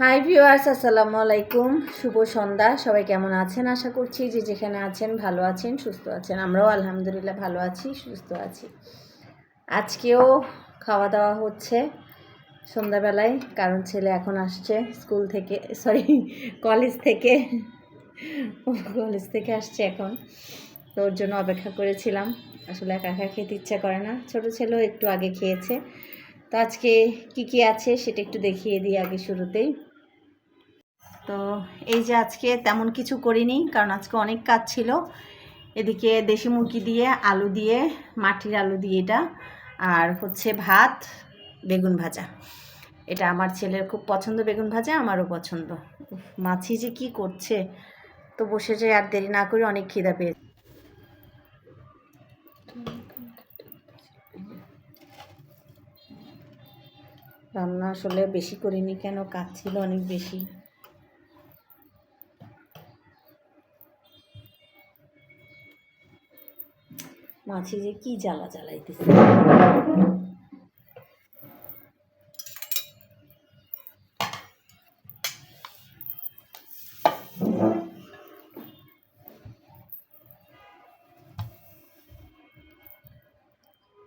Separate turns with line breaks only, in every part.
Hi viewers আসসালামু আলাইকুম। শুভ সন্ধ্যা। সবাই কেমন আছেন? আশা করছি যে যেখানে আছেন ভালো আছেন, সুস্থ আছেন। আমরাও আলহামদুলিল্লাহ ভালো আছি, সুস্থ আছি। আজকেও খাওয়া দাওয়া হচ্ছে সন্ধ্যাবেলায়। কারণ ছেলে এখন আসছে স্কুল থেকে সরি কলেজ থেকে। কলেজ থেকে আসছে এখন। তো ওর জন্য অপেক্ষা করেছিলাম। আসলে একা একা খেতে ইচ্ছা করে না। ছোটো ছেলেও একটু আগে খেয়েছে। তো আজকে কি কি আছে সেটা একটু দেখিয়ে দিই আগে শুরুতেই। তো এই যে আজকে তেমন কিছু করিনি, কারণ আজকে অনেক কাজ ছিল। এদিকে দেশি মুরগি দিয়ে আলু দিয়ে, মাটির আলু দিয়ে এটা, আর হচ্ছে ভাত, বেগুন ভাজা। এটা আমার ছেলের খুব পছন্দ, বেগুন ভাজা আমারও পছন্দ। মাছি যে কি করছে? তো বসে যে আর দেরি না করে অনেক খিদা পেয়ে রান্না আসলে বেশি করিনি কেন? কাজ ছিল অনেক বেশি। মাছি যে কি জ্বালা জ্বালাইতেছে।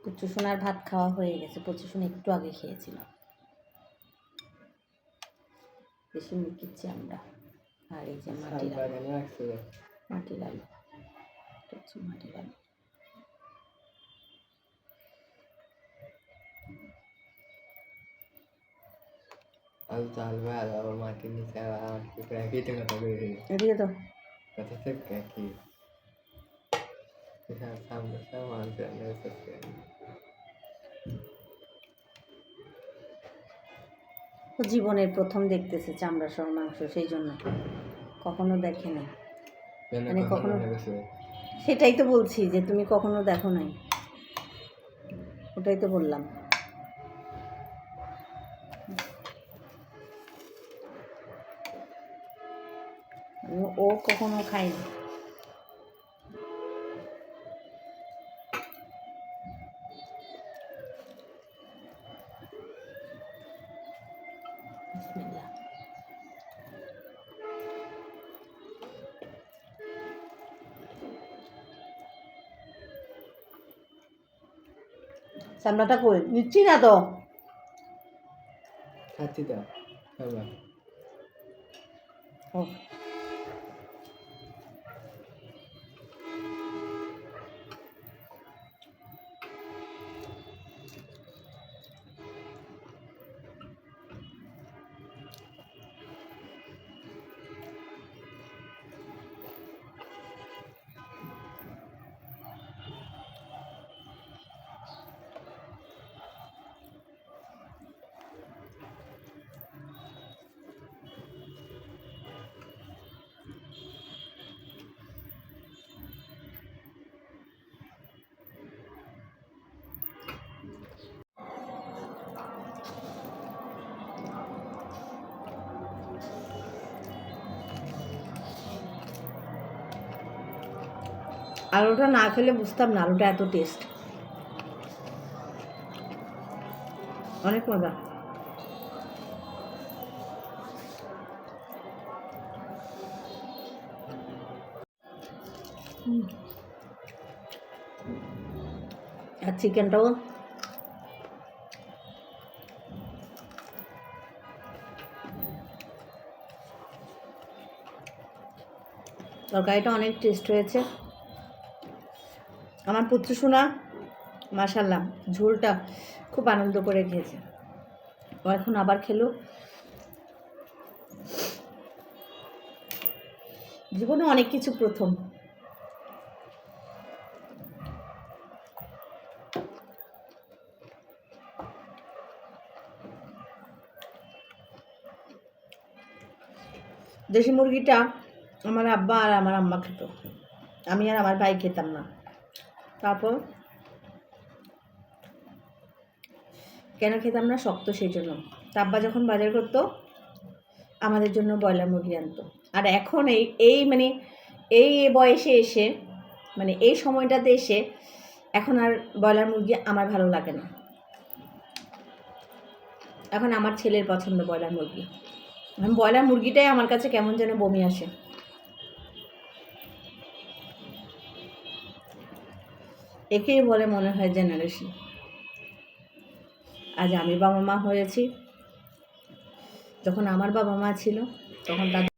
পুচু সোনার ভাত খাওয়া হয়ে গেছে পুচু সোনা একটু আগে খেয়েছিলাম। বেশি মুরগির আমরা। আর এই যে মাটির আলু। মাটির আলু। মাটির আলু।
আলু চাল ভাত আবার মাটির নিচে আবার আমার পুকুরে একই তো কথা করে
এদিকে তো
কথা তো একই সামনে রান্না করছে
ও জীবনের প্রথম দেখতেছে চামড়া সহ মাংস সেই জন্য কখনো দেখে না মানে
কখনো
কখনো- সেটাই তো বলছি যে তুমি কখনো দেখো নাই। ওটাই তো বললাম। ও- ও কখনো খায়নি বিসমিল্লাহ। চামড়াটা কই নিচ্ছি না তো
খাচ্ছি তো খাবার
ও আলুটা না খেলে বুঝতাম না, আলুটা এত টেস্ট অনেক মজা। আর চিকেনটাও তরকারিটা অনেক টেস্ট হয়েছে। আমার পুত্র শোনা মাসাল্লাহ ঝোলটা খুব আনন্দ করে খেয়েছে। ও এখন আবার খেলো। জীবনে অনেক কিছু প্রথম। দেশি মুরগিটা আমার আব্বা আর আমার আম্মা খেত। আমি আর আমার ভাই খেতাম না। তারপর? কেন খেতাম না শক্ত সেই জন্য তা আব্বা যখন বাজার করতো, আমাদের জন্য ব্রয়লার মুরগি আনতো। আর এখন এই এই মানে এই বয়সে এসে মানে এই সময়টাতে এসে এখন আর ব্রয়লার মুরগি আমার ভালো লাগে না। এখন আমার ছেলের পছন্দ ব্রয়লার মুরগি। ব্রয়লার মুরগিটাই আমার কাছে কেমন যেন বমি আসে। একেই বলে মনে হয় জেনারেশন আজ আমি বাবা মা হয়েছি, যখন আমার বাবা মা ছিল, তখন তাদের